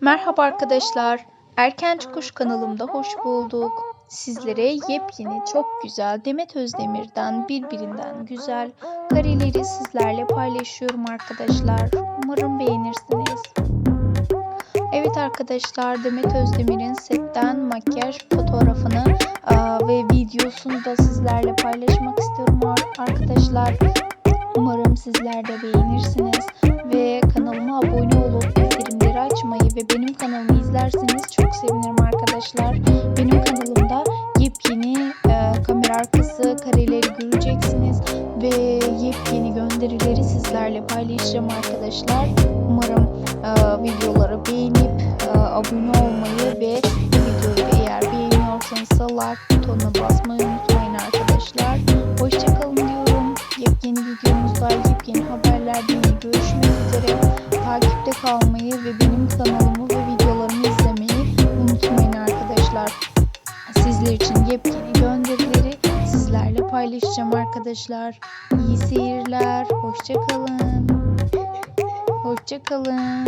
Merhaba arkadaşlar. Erken Çıkış kanalımda hoş bulduk. Sizlere yepyeni çok güzel Demet Özdemir'den birbirinden güzel kareleri sizlerle paylaşıyorum arkadaşlar. Umarım beğenirsiniz. Evet arkadaşlar Demet Özdemir'in setten makyaj fotoğrafını ve videosunu da sizlerle paylaşmak istiyorum ar- arkadaşlar. Umarım sizler de beğenirsiniz ve kanalıma abone ve benim kanalımı izlerseniz çok sevinirim arkadaşlar. Benim kanalımda yepyeni e, kamera arkası kareleri göreceksiniz ve yepyeni gönderileri sizlerle paylaşacağım arkadaşlar. Umarım e, videoları beğenip e, abone olmayı ve videoyu eğer beğeniyorsanız like butonuna basmayı unutmayın arkadaşlar. Hoşçakalın diyorum. Yepyeni videomuzda yepyeni haberlerde görüşmek üzere. Takipte kalmayı ve benim kanalımı ve videolarımı izlemeyi unutmayın arkadaşlar. Sizler için yepyeni gönderileri sizlerle paylaşacağım arkadaşlar. İyi seyirler. Hoşçakalın. Hoşçakalın.